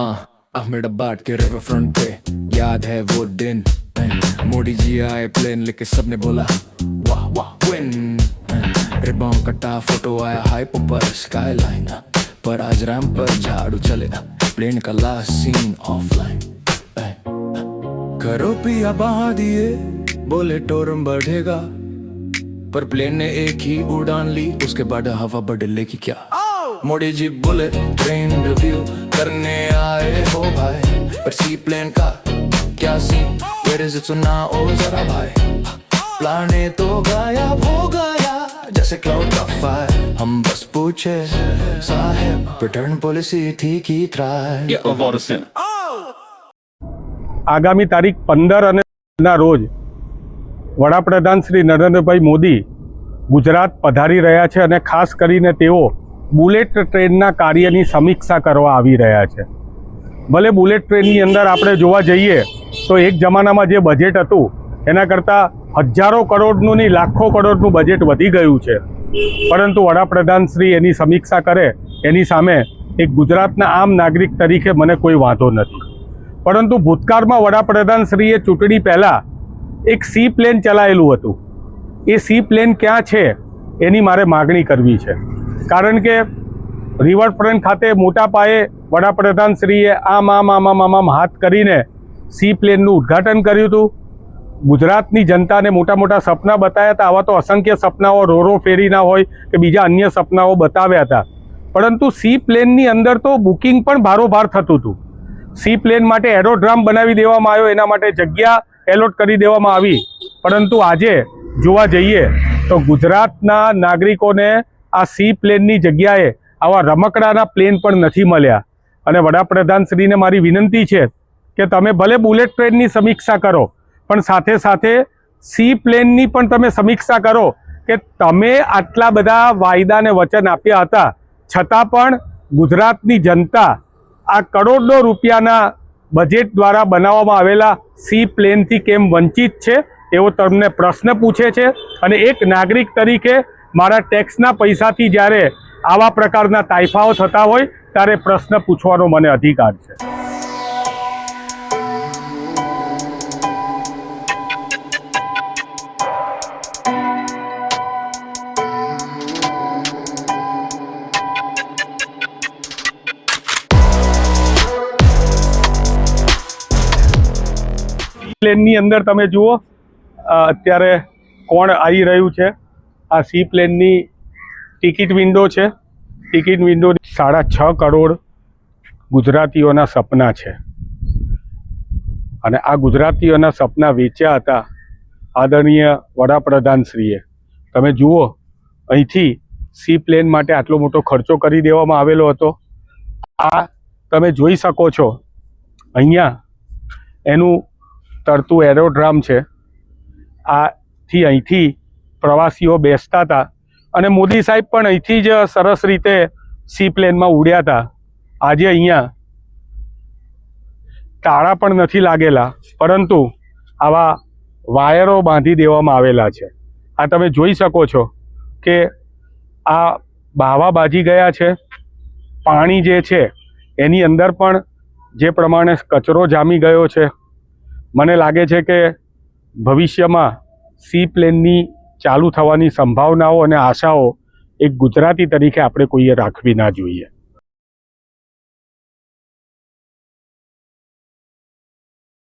आ अहमदाबाद के river front पे। याद है वो दिन मोदी जी आए प्लेन लेके सबने बोला वाह वाह विन रिबॉन कटा फ़ोटो आया हाइप पर स्काईलाइन पर आज रैम पर झाड़ू चले प्लेन का लास्ट सीन ऑफलाइन करो पिया बहा दिए बोले टोरम बढ़ेगा। पर प्लेन ने एक ही उड़ान ली उसके बाद हवा बदलेगी क्या? मोदी जी बोले ट्रेन रिव्यू करने आए हो भाई पर सी प्लेन का क्या सीन वेयर इज इट सुनाओ जरा भाई प्लाने तो गायब हो गया जैसे क्लाउड का फायर हम बस पूछे साहेब रिटर्न पॉलिसी ठीक ही try Yeah, of all the sin. આગામી તારીખ પંદર અને ના રોજ વડાપ્રધાન શ્રી નરેન્દ્રભાઈ મોદી ગુજરાત પધારી રહ્યા છે અને ખાસ કરીને તેઓ બુલેટ ટ્રેનના કાર્યની સમીક્ષા કરવા આવી રહ્યા છે. ભલે બુલેટ ટ્રેનની અંદર આપણે જોવા જઈએ, તો એક જમાનામાં જે બજેટ હતું, એના કરતાં હજારો કરોડનું નહીં લાખો કરોડનું બજેટ વધી ગયું છે. પરંતુ વડાપ્રધાન શ્રી એની સમીક્ષા કરે, એની સામે એક ગુજરાતના આમ નાગરિક તરીકે મને કોઈ વાંધો નથી. પરંતુ ભૂતકાળમાં વડાપ્રધાન શ્રીએ ચૂંટણી પહેલાં એક સી પ્લેન ચલાવેલું હતું. એ સી પ્લેન ક્યાં છે, એની મારે માગણી કરવી છે. કારણ કે રિવરફ્રન્ટ ખાતે મોટા પાયે વડાપ્રધાન શ્રીએ આમ આમ આમ આમ આમ હાથ કરીને સી પ્લેનનું ઉદ્ઘાટન કર્યું હતું. ગુજરાતની જનતાને મોટા મોટા સપના બતાવ્યા હતા. આવા તો અસંખ્ય સપનાઓ રોરો ફેરીના હોય કે બીજા અન્ય સપનાઓ બતાવ્યા હતા. પરંતુ સી પ્લેનની અંદર તો બુકિંગ પણ ભારોભાર થતું હતું. સી પ્લેન માટે એરોડ્રામ બનાવી દેવામાં આવ્યો, એના માટે જગ્યા એલોટ કરી દેવામાં આવી. પરંતુ આજે જોવા જઈએ તો ગુજરાતના નાગરિકોને આ સી પ્લેનની જગ્યાએ આવા રમકડાના પ્લેન પણ નથી મળ્યા. અને વડાપ્રધાન શ્રીને મારી વિનંતી છે કે તમે ભલે બુલેટ ટ્રેનની સમીક્ષા કરો, પણ સાથે સાથે સી પ્લેનની પણ તમે સમીક્ષા કરો કે તમે આટલા બધા વાયદાને વચન આપ્યા હતા. છતાં પણ ગુજરાતની જનતા આ કરોડો રૂપિયાના બજેટ દ્વારા બનાવવામાં આવેલા સી પ્લેનથી કેમ વંચિત છે એવો તમને પ્રશ્ન પૂછે છે. અને એક નાગરિક તરીકે મારા ટેક્સના પૈસાથી જ્યારે આવા પ્રકારના તાઇફાઓ થતા હોય, ત્યારે પ્રશ્ન પૂછવાનો મને અધિકાર છે. પ્લેનની અંદર તમે જુઓ અત્યારે કોણ આવી રહ્યું છે. આ સી પ્લેનની ટિકિટ વિન્ડો છે. ટિકિટ વિન્ડો સાડા છ કરોડ ગુજરાતીઓના સપના છે. અને આ ગુજરાતીઓના સપના વેચ્યા હતા આદરણીય વડાપ્રધાનશ્રીએ. તમે જુઓ, અહીંથી સી પ્લેન માટે આટલો મોટો ખર્ચો કરી દેવામાં આવેલો હતો. આ તમે જોઈ શકો છો. અહીંયા એનું તરતું એરોડ્રામ છે. આથી અહીંથી પ્રવાસીઓ બેસતા હતા અને મોદી સાહેબ પણ અહીંથી જ સરસ રીતે સી પ્લેનમાં ઉડ્યા હતા. આજે અહીંયા તાળા પણ નથી લાગેલા, પરંતુ આવા વાયરો બાંધી દેવામાં આવેલા છે. આ તમે જોઈ શકો છો કે આ બાવા બાજી ગયા છે. પાણી જે છે એની અંદર પણ જે પ્રમાણે કચરો જામી ગયો છે. મને લાગે છે કે ભવિષ્યમાં સી પ્લેનની ચાલુ થવાની સંભાવનાઓ અને આશાઓ એક ગુજરાતી તરીકે આપણે કોઈએ રાખવી ના જોઈએ.